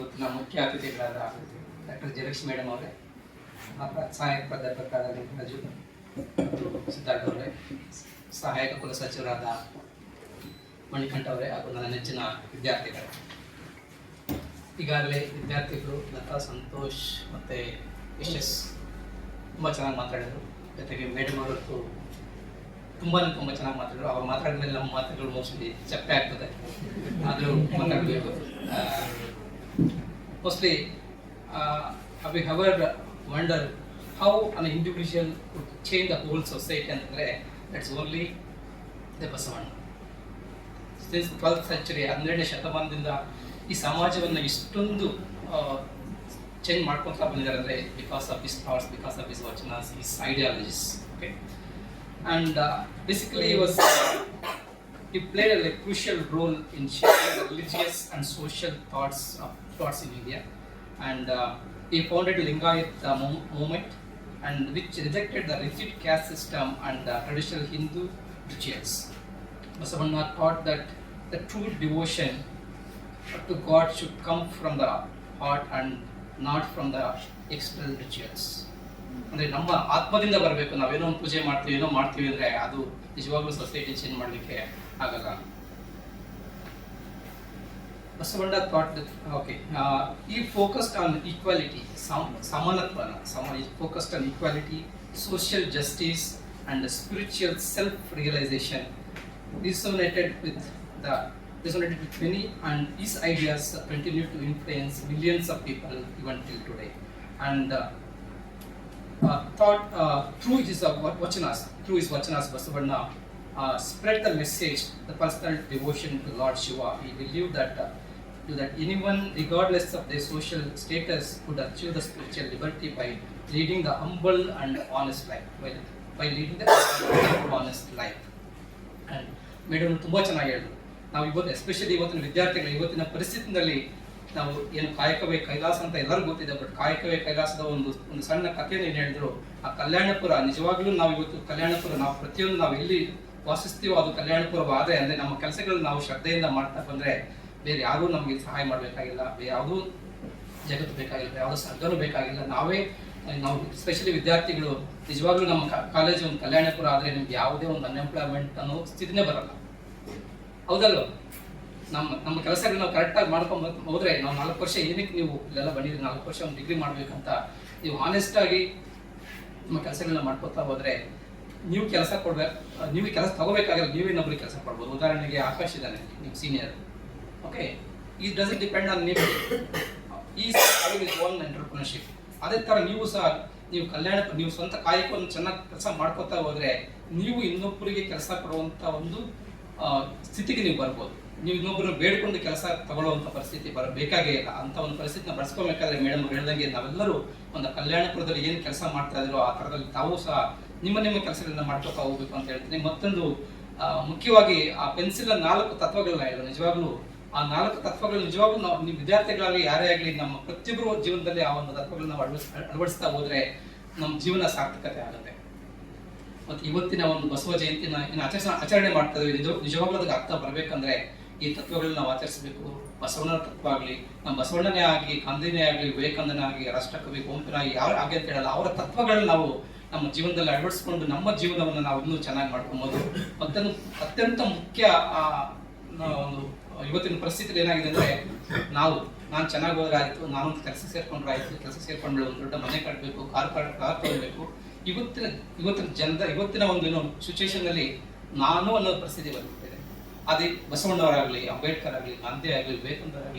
ಇವತ್ತಿನ ಮುಖ್ಯ ಅತಿಥಿಗಳಾದ doctor Jayalakshmi madam ಅವರೇ ಸಹಾಯಕ ಪ್ರಾಧ್ಯಾಪಕರಾದ ರಾಜು ಸಿದ್ಧಾರ್ಥ ಅವರೇ, ಸಹಾಯಕ ಕುಲಸಚಿವರಾದ ಮಣಿಕಂಠ ಅವರೇ ಹಾಗೂ ನನ್ನ ನೆಚ್ಚಿನ ವಿದ್ಯಾರ್ಥಿಗಳು. ಈಗಾಗಲೇ ವಿದ್ಯಾರ್ಥಿಗಳು ಲತಾ, ಸಂತೋಷ್ ಮತ್ತು ಯಶಸ್ ತುಂಬ ಚೆನ್ನಾಗಿ ಮಾತಾಡಿದರು. ಜೊತೆಗೆ ಮೇಡಮ್ ಅವರದ್ದು ತುಂಬಾ ತುಂಬ ಚೆನ್ನಾಗಿ ಮಾತಾಡಿದ್ರು. ಅವ್ರು ಮಾತಾಡಿದ್ಮೇಲೆ ನಮ್ಮ ಮಾತುಗಳು ಮೋಸ್ಟ್ಲಿ ಚಪ್ಪೆ ಆಗ್ತದೆ ಆದರೂ ಮಾತಾಡಬೇಕು mostly we wondered wonder how an could change the whole society ಅಂದರೆ that's only the Basavanna since twelfth century ಹನ್ನೆರಡನೇ ಶತಮಾನದಿಂದ ಈ ಸಮಾಜವನ್ನು ಇಷ್ಟೊಂದು ಚೇಂಜ್ ಮಾಡ್ಕೊತಾ ಬಂದಿದ್ದಾರೆ ಅಂದರೆ because of his thoughts because of his vachanas his ideologies okay and basically was uh, he played a like, crucial role in shaping the religious and social thoughts of thoughts in India, and uh, he founded Lingayat uh, movement, and which rejected the rigid caste system and the traditional Hindu rituals. Basavanna thought that the true devotion to God should come from the heart and not from the external rituals. ಅಂದರೆ ನಮ್ಮ ಆತ್ಮದಿಂದ ಬರಬೇಕು ನಾವೇನೋ ಒಂದು ಪೂಜೆ ಮಾಡ್ತೀವಿ ಏನೋ ಮಾಡ್ತೀವಿ ಅಂದರೆ ಅದು ನಿಜವಾಗ್ಲೂ ಸೊಸೈಟಿ ಚೇಂಜ್ ಮಾಡಲಿಕ್ಕೆ ಆಗಲ್ಲ ಬಸವಣ್ಣ ಥಾಟ್ ಓಕೆ ಈ ಫೋಕಸ್ಡ್ ಆನ್ ಈಕ್ವಾಲಿಟಿ ಸಮಾನತ್ವನ ಸಮ focused on equality social justice and spiritual self realisation resonated with the resonated with many and his ideas continue to influence millions of people even till today and uh, uh, thought uh, through his uh, va- vachanas through his vachanas Basavanna uh, spread the message the personal devotion to Lord Shiva he believed that uh, that. Anyone regardless of their social status could achieve the spiritual liberty by leading the humble and honest life. By, by leading the honest life. And madam ತುಂಬ ಚೆನ್ನಾಗಿ ಹೇಳಿದ್ರು. ನಾವು ಇವತ್ತು especially ಇವತ್ತಿನ ವಿದ್ಯಾರ್ಥಿಗಳು ಇವತ್ತಿನ ಪರಿಸ್ಥಿತಿನಲ್ಲಿ ನಾವು ಏನು ಕಾಯಕವೇ ಕೈಲಾಸ ಅಂತ ಎಲ್ಲರಿಗೂ ಗೊತ್ತಿದೆ ಬಟ್ ಕಾಯಕವೇ ಕೈಲಾಸದ ಒಂದು ಒಂದು ಸಣ್ಣ ಕಥೆಯನ್ನು ಏನು ಹೇಳಿದ್ರು. ಆ ಕಲ್ಯಾಣಪುರ ನಿಜವಾಗ್ಲೂ ನಾವು ಇವತ್ತು ಕಲ್ಯಾಣಪುರ ನಾವು ಪ್ರತಿಯೊಂದು ನಾವು ಎಲ್ಲಿ ವಾಸಿಸ್ತೀವೋ ಅದು ಕಲ್ಯಾಣಪುರವಾದರೆ ಅಂದರೆ ನಮ್ಮ ಕೆಲಸಗಳನ್ನ ನಾವು ಶ್ರದ್ಧೆಯಿಂದ ಮಾಡ್ತಾ ಬಂದರೆ ಬೇರೆ ಯಾರು ನಮಗೆ ಸಹಾಯ ಮಾಡಬೇಕಾಗಿಲ್ಲ ಯಾವುದು ಜಗತ್ತು ಬೇಕಾಗಿಲ್ಲ ಯಾವುದೋ ಸರ್ಗನೂ ಬೇಕಾಗಿಲ್ಲ. ನಾವೇ, ನಾವು ಸ್ಪೆಷಲಿ ವಿದ್ಯಾರ್ಥಿಗಳು, ನಿಜವಾಗ್ಲೂ ನಮ್ಮ ಕಾಲೇಜು ಒಂದು ಕಲ್ಯಾಣಪುರ ಆದರೆ ನಿಮ್ಗೆ ಯಾವುದೇ ಒಂದು ಅನ್ಎಂಪ್ಲಾಯ್ಮೆಂಟ್ ಅನ್ನೋ ಸ್ಥಿತಿನೇ ಬರಲ್ಲ. ಹೌದಲ್ವ? ನಮ್ಮ ನಮ್ಮ ಕೆಲಸಗಳು ನಾವು ಕರೆಕ್ಟಾಗಿ ಮಾಡ್ಕೊಂಡು ಹೋದ್ರೆ ನಾವು ನಾಲ್ಕು ವರ್ಷ ಏನಕ್ಕೆ ನೀವು ಇಲ್ಲೆಲ್ಲ ಬಂದಿದ್ದೀರಿ, ನಾಲ್ಕು ವರ್ಷ ಒಂದು ಡಿಗ್ರಿ ಮಾಡ್ಬೇಕಂತ ನೀವು ಆನೆಸ್ಟ್ ಆಗಿ ನಿಮ್ಮ ಕೆಲಸಗಳನ್ನ ಮಾಡ್ಕೊತಾ ಹೋದ್ರೆ ನೀವು ಕೆಲಸ ಕೊಡ್ಬೇಕು ನೀವು ಕೆಲಸ ತಗೋಬೇಕಾಗಿಲ್ಲ, ನೀವೇ ಇನ್ನೊಬ್ರಿಗೆ ಕೆಲಸ ಕೊಡ್ಬೋದು. ಉದಾಹರಣೆಗೆ ಆಕಾಶ್ ಇದ್ದಾನೆ, ನಿಮ್ಮ ಸೀನಿಯರ್ ಓಕೆ ಈ ಡಸ್ ಡಿಪೆಂಡ್ ಆನ್ ನೀವು ಈ ಓನ್ ಎಂಟರ್ಪ್ರಿನರ್ಶಿಪ್ ಅದೇ ಥರ ನೀವು ಸಹ, ನೀವು ಕಲ್ಯಾಣ ನೀವು ಸ್ವಂತ ಕಾಯಕವನ್ನು ಚೆನ್ನಾಗಿ ಕೆಲಸ ಮಾಡ್ಕೋತಾ ಹೋದ್ರೆ ನೀವು ಇನ್ನೊಬ್ಬರಿಗೆ ಕೆಲಸ ಕೊಡುವಂಥ ಒಂದು ಸ್ಥಿತಿಗೆ ನೀವು ಬರ್ಬೋದು. ನೀವು ಇನ್ನೊಬ್ಬರು ಬೇಡ್ಕೊಂಡು ಕೆಲಸ ತಗೊಳ್ಳುವಂಥ ಪರಿಸ್ಥಿತಿ ಬರ, ಬೇಕಾಗೇ ಇಲ್ಲ. ಅಂತ ಒಂದು ಪರಿಸ್ಥಿತಿನ ಬಳಸ್ಕೋಬೇಕಾದ್ರೆ ಮೇಡಮ್ ಹೇಳ್ದಂಗೆ ನಾವೆಲ್ಲರೂ ಒಂದು ಕಲ್ಯಾಣಪುರದಲ್ಲಿ ಏನು ಕೆಲಸ ಮಾಡ್ತಾ ಇದ್ರು ಆ ಥರದಲ್ಲಿ ತಾವು ಸಹ ನಿಮ್ಮ ನಿಮ್ಮ ಕೆಲಸಗಳನ್ನ ಮಾಡ್ಕೋತಾ ಹೋಗ್ಬೇಕು ಅಂತ ಹೇಳ್ತೀನಿ. ಮತ್ತೊಂದು ಮುಖ್ಯವಾಗಿ ಆ ಪೆನ್ಸಿಲ್ ನಾಲ್ಕು ತತ್ವಗಳನ್ನ ಹೇಳಿದ್ರು ನಿಜವಾಗ್ಲೂ ಆ ನಾಲ್ಕು ತತ್ವಗಳು ನಿಜವಾಗ್ಲೂ ನಾವು ನಿಮ್ಮ ವಿದ್ಯಾರ್ಥಿಗಳಾಗಲಿ, ಯಾರೇ ಆಗಲಿ, ನಮ್ಮ ಪ್ರತಿಯೊಬ್ಬರು ಜೀವನದಲ್ಲಿ ಆ ಒಂದು ತತ್ವಗಳನ್ನ ನಾವು ಅಳವಡಿಸ್ ಅಳವಡಿಸ್ತಾ ಹೋದ್ರೆ ನಮ್ಮ ಜೀವನ ಸಾರ್ಥಕತೆ ಆಗುತ್ತೆ. ಮತ್ತು ಇವತ್ತಿನ ಒಂದು ಬಸವ ಜಯಂತಿನ ಏನು ಆಚರಿಸ ಆಚರಣೆ ಮಾಡ್ತಾ ಇದ್ದೀವಿ. ನಿಜ ನಿಜವಾಗ್ಲೂ ಅದಕ್ಕೆ ಅರ್ಥ ಬರಬೇಕಂದ್ರೆ ಈ ತತ್ವಗಳನ್ನ ನಾವು ಆಚರಿಸಬೇಕು. ಬಸವಣ್ಣನ ತತ್ವ ಆಗಲಿ, ನಮ್ಮ ಬಸವಣ್ಣನೇ ಆಗಲಿ ಗಾಂಧಿನೇ ಆಗಲಿ, ವಿವೇಕಾನಂದನೇ ಆಗಲಿ, ರಾಷ್ಟ್ರಕವಿ ಕುವೆಂಪುನಾಗಿ ಯಾರು ಆಗಿ ಅಂತ ಹೇಳಲ್ಲ, ಅವರ ತತ್ವಗಳನ್ನ ನಾವು ನಮ್ಮ ಜೀವನದಲ್ಲಿ ಅಳವಡಿಸ್ಕೊಂಡು ನಮ್ಮ ಜೀವನವನ್ನು ನಾವು ಇನ್ನೂ ಚೆನ್ನಾಗಿ ಮಾಡ್ಕೊಬೋದು. ಮತ್ತೊಂದು ಅತ್ಯಂತ ಮುಖ್ಯ ಒಂದು ಇವತ್ತಿನ ಪರಿಸ್ಥಿತಿ ಏನಾಗಿದೆ ಅಂದ್ರೆ ನಾವು, ನಾನು ಚೆನ್ನಾಗಿ ಹೋದ್ರೆ ಆಯ್ತು ನಾನು ಕೆಲಸ ಸೇರ್ಕೊಂಡ್ರೆ ಆಯ್ತು ಕೆಲಸ ಸೇರ್ಕೊಂಡ್ರೆ ಒಂದು ದೊಡ್ಡ ಮನೆ ಕಟ್ಟಬೇಕು ಕಾರ್ ಕಾರ್ ಕಾರ್ ಇವತ್ತಿನ ಇವತ್ತಿನ ಜನದ ಇವತ್ತಿನ ಒಂದು ಏನೋ ಸಿಚುವೇಶನ್ ಅಲ್ಲಿ ನಾನು ಅನ್ನೋ ಪರಿಸ್ಥಿತಿ ಬಂದಿದ್ದೇನೆ ಅದೇ ಬಸವಣ್ಣವರಾಗಲಿ, ಅಂಬೇಡ್ಕರ್ ಆಗಲಿ, ಗಾಂಧಿ ಆಗಲಿ, ವಿವೇಕಾನಂದರ್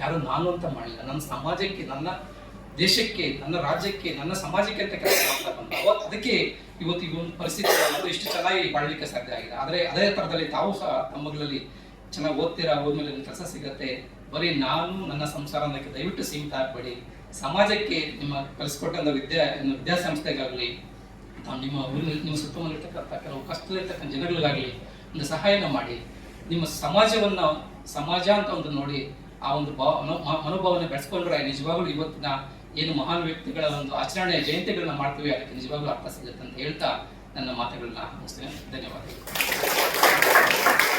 ಯಾರು ನಾನು ಅಂತ ಮಾಡಿಲ್ಲ ನನ್ನ ಸಮಾಜಕ್ಕೆ, ನನ್ನ ದೇಶಕ್ಕೆ, ನನ್ನ ರಾಜ್ಯಕ್ಕೆ, ನನ್ನ ಸಮಾಜಕ್ಕೆ ಅಂತ ಕೆಲಸ ಮಾಡ್ತಾ ಬಂದ ಅದಕ್ಕೆ ಇವತ್ತು ಈ ಒಂದು ಪರಿಸ್ಥಿತಿ ಎಷ್ಟು ಚೆನ್ನಾಗಿ ಬಾಳಲಿಕ್ಕೆ ಸಾಧ್ಯ ಆಗಿದೆ. ಆದರೆ ಅದೇ ಥರದಲ್ಲಿ ತಾವು ಸಹ ತಮ್ಮಗಳಲ್ಲಿ ಚೆನ್ನಾಗಿ ಓದ್ತೀರಾ? ಹೋದ್ಮೇಲೆ ನಿಮ್ಗೆ ಕೆಲಸ ಸಿಗತ್ತೆ. ಬರೀ ನಾನು ನನ್ನ ಸಂಸಾರ ಅನ್ನೋಕ್ಕೆ ದಯವಿಟ್ಟು ಸೀಮಿತ ಆಗಬೇಡಿ. ಸಮಾಜಕ್ಕೆ ನಿಮ್ಮ ಕಲಿಸ್ಕೊಟ್ಟಂಥ ವಿದ್ಯಾ ವಿದ್ಯಾಸಂಸ್ಥೆಗಾಗಲಿ ನಿಮ್ಮ ಊರಿನಲ್ಲಿ ನಿಮ್ಮ ಸುತ್ತಮುತ್ತಲಿರ್ತಕ್ಕಂಥ ಕೆಲವು ಕಷ್ಟದಲ್ಲಿರ್ತಕ್ಕಂಥ ಜನಗಳಿಗಾಗಲಿ ಒಂದು ಸಹಾಯನ ಮಾಡಿ. ನಿಮ್ಮ ಸಮಾಜವನ್ನು, ಸಮಾಜ ಅಂತ ಒಂದು ನೋಡಿ, ಆ ಒಂದು ಭಾವ ಮನೋ- ಮನೋಭಾವನೆ ಬೆಳೆಸ್ಕೊಂಡ್ರೆ ನಿಜವಾಗ್ಲೂ ಇವತ್ತಿನ ಏನು ಮಹಾನ್ ವ್ಯಕ್ತಿಗಳ ಒಂದು ಆಚರಣೆ ಜಯಂತಿಗಳನ್ನ ಮಾಡ್ತೀವಿ, ಅದಕ್ಕೆ ನಿಜವಾಗ್ಲೂ ಅರ್ಥ ಸಿಗುತ್ತೆ ಅಂತ ಹೇಳ್ತಾ ನನ್ನ ಮಾತುಗಳನ್ನ ಮುಗಿಸ್ತೇನೆ. ಧನ್ಯವಾದಗಳು.